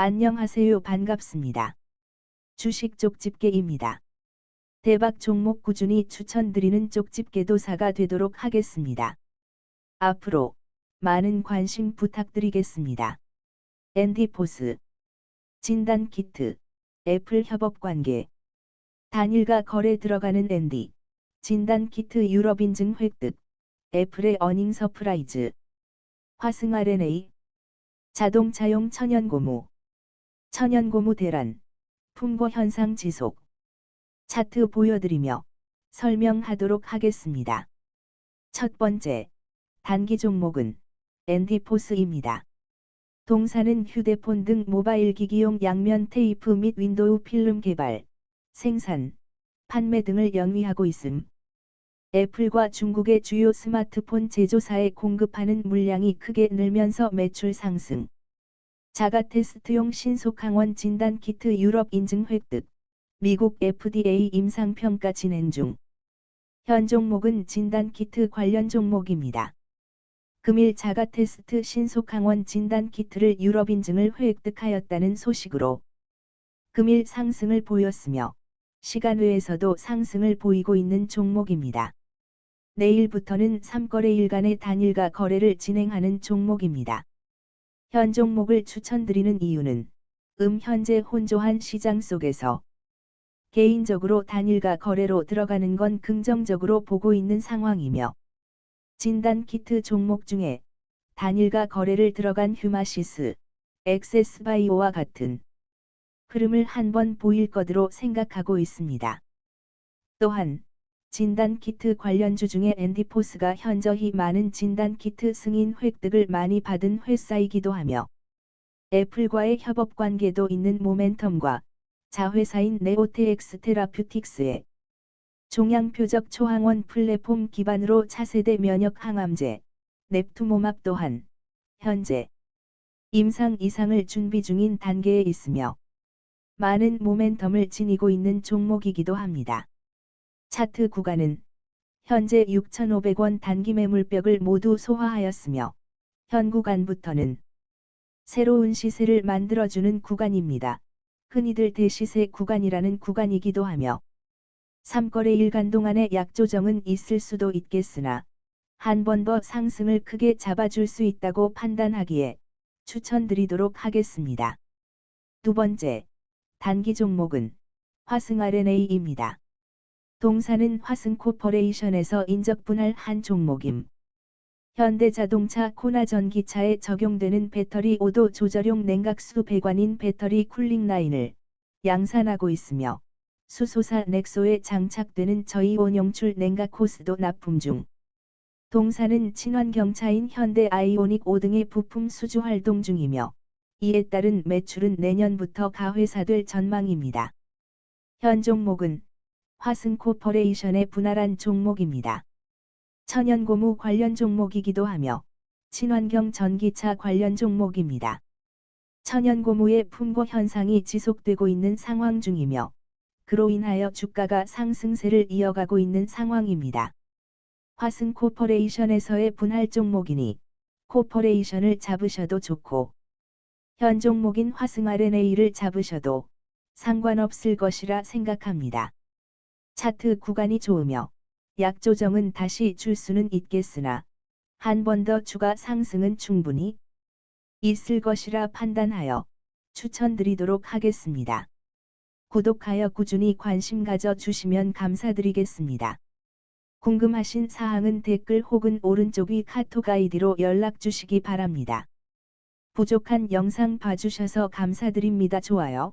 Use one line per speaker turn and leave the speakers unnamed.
안녕하세요 반갑습니다. 주식 쪽집게입니다. 대박 종목 꾸준히 추천드리는 쪽집게도 사가 되도록 하겠습니다. 앞으로 많은 관심 부탁드리겠습니다. 앤디 포스 진단 키트 애플 협업 관계 단일가 거래 들어가는 앤디 진단 키트 유럽 인증 획득 애플의 어닝 서프라이즈 화승 RNA 자동차용 천연 고무 천연고무 대란 품고 현상 지속 차트 보여드리며 설명하도록 하겠습니다. 첫 번째 단기 종목은 앤디포스입니다. 동사는 휴대폰 등 모바일 기기용 양면 테이프 및 윈도우 필름 개발, 생산, 판매 등을 영위하고 있음. 애플과 중국의 주요 스마트폰 제조사에 공급하는 물량이 크게 늘면서 매출 상승. 자가 테스트용 신속 항원 진단 키트 유럽 인증 획득. 미국 FDA 임상평가 진행 중. 현 종목은 진단 키트 관련 종목입니다. 금일 자가 테스트 신속 항원 진단 키트를 유럽 인증을 획득하였다는 소식으로 금일 상승을 보였으며 시간 외에서도 상승을 보이고 있는 종목입니다. 내일부터는 3거래일간의 단일가 거래를 진행하는 종목입니다. 현 종목을 추천드리는 이유는 음 현재 혼조한 시장 속에서 개인적으로 단일가 거래로 들어가는 건 긍정적으로 보고 있는 상황이며 진단 키트 종목 중에 단일가 거래를 들어간 휴마시스, 엑세스바이오와 같은 흐름을 한번 보일 것으로 생각하고 있습니다. 또한 진단 키트 관련주 중에 앤디포스가 현저히 많은 진단 키트 승인 획득을 많이 받은 회사이기도 하며 애플과의 협업 관계도 있는 모멘텀과 자회사인 네오테엑스 테라퓨틱스의 종양표적 초항원 플랫폼 기반으로 차세대 면역 항암제 넵투모맙 또한 현재 임상 이상을 준비 중인 단계에 있으며 많은 모멘텀을 지니고 있는 종목이기도 합니다. 차트 구간은 현재 6,500원 단기 매물벽을 모두 소화하였으며 현 구간부터는 새로운 시세를 만들어주는 구간입니다. 흔히들 대시세 구간이라는 구간이기도 하며 3거래 일간 동안의 약조정은 있을 수도 있겠으나 한 번 더 상승을 크게 잡아줄 수 있다고 판단하기에 추천드리도록 하겠습니다. 두 번째, 단기 종목은 화승 RNA입니다. 동사는 화승코퍼레이션에서 인적 분할 한 종목임. 현대자동차 코나 전기차에 적용되는 배터리 5도 조절용 냉각수 배관인 배터리 쿨링 라인을 양산하고 있으며 수소사 넥소에 장착되는 저이온 용출 냉각 호스도 납품 중. 동사는 친환경차인 현대 아이오닉 5등의 부품 수주 활동 중이며 이에 따른 매출은 내년부터 가회사될 전망입니다. 현 종목은 화승 코퍼레이션의 분할한 종목입니다. 천연고무 관련 종목이기도 하며 친환경 전기차 관련 종목입니다. 천연고무의 품고 현상이 지속되고 있는 상황 중이며 그로 인하여 주가가 상승세를 이어가고 있는 상황입니다. 화승 코퍼레이션에서의 분할 종목이니 코퍼레이션을 잡으셔도 좋고 현 종목인 화승 RNA를 잡으셔도 상관없을 것이라 생각합니다. 차트 구간이 좋으며 약조정은 다시 줄 수는 있겠으나 한 번 더 추가 상승은 충분히 있을 것이라 판단하여 추천드리도록 하겠습니다. 구독하여 꾸준히 관심 가져 주시면 감사드리겠습니다. 궁금하신 사항은 댓글 혹은 오른쪽 위 카톡 아이디로 연락 주시기 바랍니다. 부족한 영상 봐주셔서 감사드립니다. 좋아요.